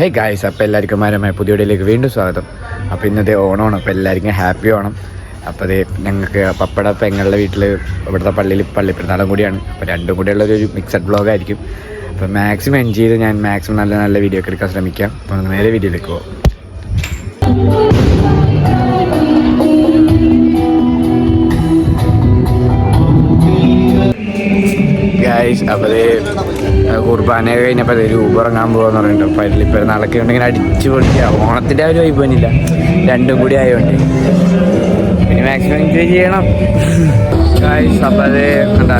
Hey guys അപ്പോൾ എല്ലാവർക്കും മാരമായ പുതിയ വീഡിയോയിലേക്ക് വീണ്ടും സ്വാഗതം. അപ്പോൾ ഇന്നത്തെ ഓണമാണ് അപ്പോൾ എല്ലാവർക്കും ഹാപ്പി ഓണം. അപ്പോൾ അതേ ഞങ്ങൾക്ക് പപ്പട പെങ്ങളുടെ വീട്ടിൽ ഇവിടുത്തെ പള്ളിയിൽ പള്ളി പെരുന്നാളും കൂടിയാണ്. അപ്പോൾ രണ്ടും കൂടിയുള്ളൊരു മിക്സഡ് ബ്ലോഗായിരിക്കും അപ്പോൾ മാക്സിമം എൻജോയ് ചെയ്ത് ഞാൻ മാക്സിമം നല്ല നല്ല വീഡിയോ ഒക്കെ എടുക്കാൻ ശ്രമിക്കാം. അപ്പോൾ നേരെ വീഡിയോയിലേക്ക് പോകാം ഗായ്സ് അപ്പോൾ കുർബാന കഴിഞ്ഞപ്പോൾ അതൊരു ഇറങ്ങാൻ പോകാന്ന് പറഞ്ഞിട്ട് അതിൽ പെരുന്നാളൊക്കെ ഉണ്ടെങ്കിൽ അടിച്ചു പൊളിക്കുക ഓണത്തിന്റെ ഒരു വൈബ് തന്നെയില്ല രണ്ടും കൂടി ആയതുകൊണ്ട് പിന്നെ മാക്സിമം എൻജോയ് ചെയ്യണം.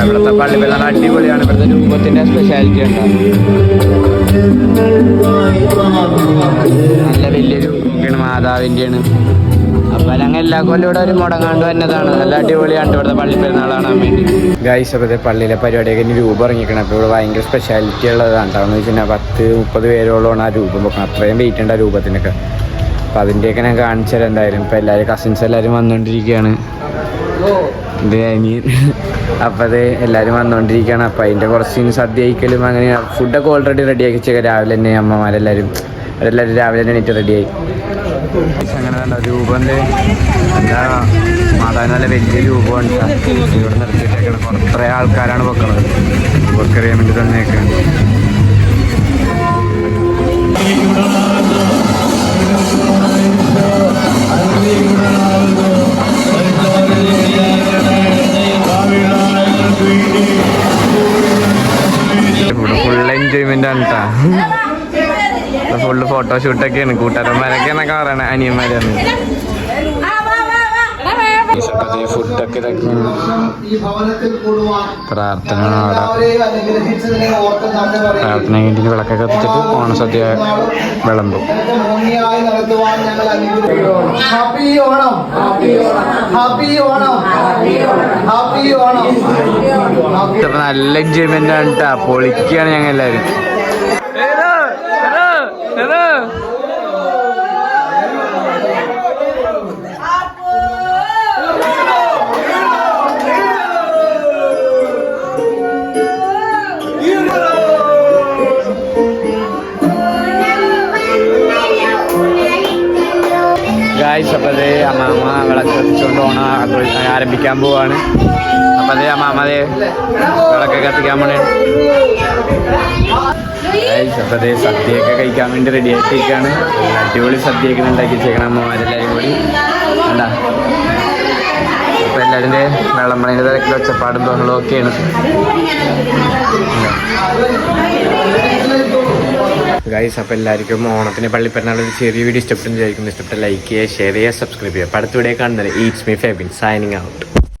ഇവിടുത്തെ പള്ളി പെരുന്നാൾ അടിപൊളിയാണ്. ഇവിടുത്തെ രൂപത്തിന്റെ സ്പെഷ്യാലിറ്റി ഉണ്ടാവും നല്ല വലിയൊരു മാതാവിന്റെയാണ് ഞങ്ങൾ എല്ലാ കൊല്ലം ഇവിടെ ഒരു മുടങ്ങാണ്ട് വന്നതാണ്. നല്ല അടിപൊളിയാണ് ഇവിടുത്തെ പള്ളി പെരുന്നാളാണ് വേണ്ടി. ഗൈസ് അപ്പോൾ പള്ളിയിലെ പരിപാടിയൊക്കെ ഇനി രൂപം ഇറങ്ങിക്കണം അപ്പോൾ ഇവിടെ ഭയങ്കര സ്പെഷ്യാലിറ്റി ഉള്ളതാണ് എന്ന് വെച്ചാൽ പത്ത് മുപ്പത് പേരോളമാണ് ആ രൂപം വെക്കണം. അത്രയും വെയിറ്റ് ഉണ്ട് ആ രൂപത്തിനൊക്കെ. അപ്പോൾ അതിന്റെയൊക്കെ ഞാൻ കാണിച്ചു തരാം എന്തായാലും. ഇപ്പോൾ എല്ലാവരും കസിൻസ് എല്ലാവരും വന്നുകൊണ്ടിരിക്കുകയാണ് ഇത് അപ്പോൾ അത് എല്ലാവരും വന്നുകൊണ്ടിരിക്കുകയാണ് അപ്പോൾ അതിന്റെ കുറച്ച് സദ്യ കഴിക്കലും അങ്ങനെ ഫുഡൊക്കെ ഓൾറെഡി റെഡി വെച്ചേക്കാം. രാവിലെ തന്നെ അമ്മമാരെല്ലാവരും അവരെല്ലാവരും രാവിലെ എണീറ്റ് റെഡിയായി അങ്ങനെ രൂപന്റെ രൂപം എന്താ മാതാവിന് വലിയ രൂപമുണ്ട് ഇവിടെ നിർത്തിയിട്ടേക്കണം. കുറേ ആൾക്കാരാണ് വെക്കുന്നത് വെക്കറിയാൻ വേണ്ടി ഫുൾ എൻജോയ്മെന്റ് ആണ് കേട്ടോ ഫോട്ടോഷൂട്ടൊക്കെയാണ് കൂട്ടുകാരന്മാരൊക്കെ എന്നൊക്കെ പറയണേ അനിയന്മാരാണ് ഫുഡൊക്കെ പ്രാർത്ഥന പ്രാർത്ഥന കഴിഞ്ഞിട്ട് വിളക്കൊക്കെ കത്തിച്ചിട്ട് ഓണസദ്യ വിളമ്പും. Happy Onam. Happy Onam. Happy Onam. ഇപ്പൊ നല്ല എൻജോയ്മെന്റ് ആണ് കേട്ടാ പൊളിക്കുകയാണ് ഞങ്ങൾ എല്ലാവരും ഗായ്സ് അപ്പോൾ അതേ അമ്മ വിളക്ക് കത്തിച്ചുകൊണ്ട് ഓണം ആരംഭിക്കാൻ പോവാണ്. അപ്പോൾ അതേ അമ്മ അതേ വിളക്ക് കത്തിക്കാൻ പോണേ. ഗായ്സ് അപ്പോൾ അതേ സദ്യയൊക്കെ കഴിക്കാൻ വേണ്ടി റെഡി ആയിട്ടിരിക്കുകയാണ് അടിപൊളി സദ്യയൊക്കെ ഉണ്ടാക്കി വെച്ചേക്കണം അമ്മമാരെല്ലാവരും കൂടി. എന്താ അപ്പോൾ എല്ലാവരും വെള്ളമണിന്റെ തിരക്കിൽ ഒച്ചപ്പാടും ബഹളവും ഒക്കെയാണ്. ഗൈസ് അപ്പോൾ എല്ലാവർക്കും ഓണത്തിന് പള്ളിപ്പെരുന്നാൾ ഒരു ചെറിയ വീഡിയോ ഇഷ്ടപ്പെട്ടെന്ന് വിചാരിക്കുന്നു. ഇഷ്ടപ്പെട്ട ലൈക്ക് ചെയ്യുക ഷെയർ ചെയ്യുക സബ്സ്ക്രൈബ് ചെയ്യുക. അപ്പോൾ അടുത്ത വീഡിയോ കാണുന്നത് it's me Febin signing out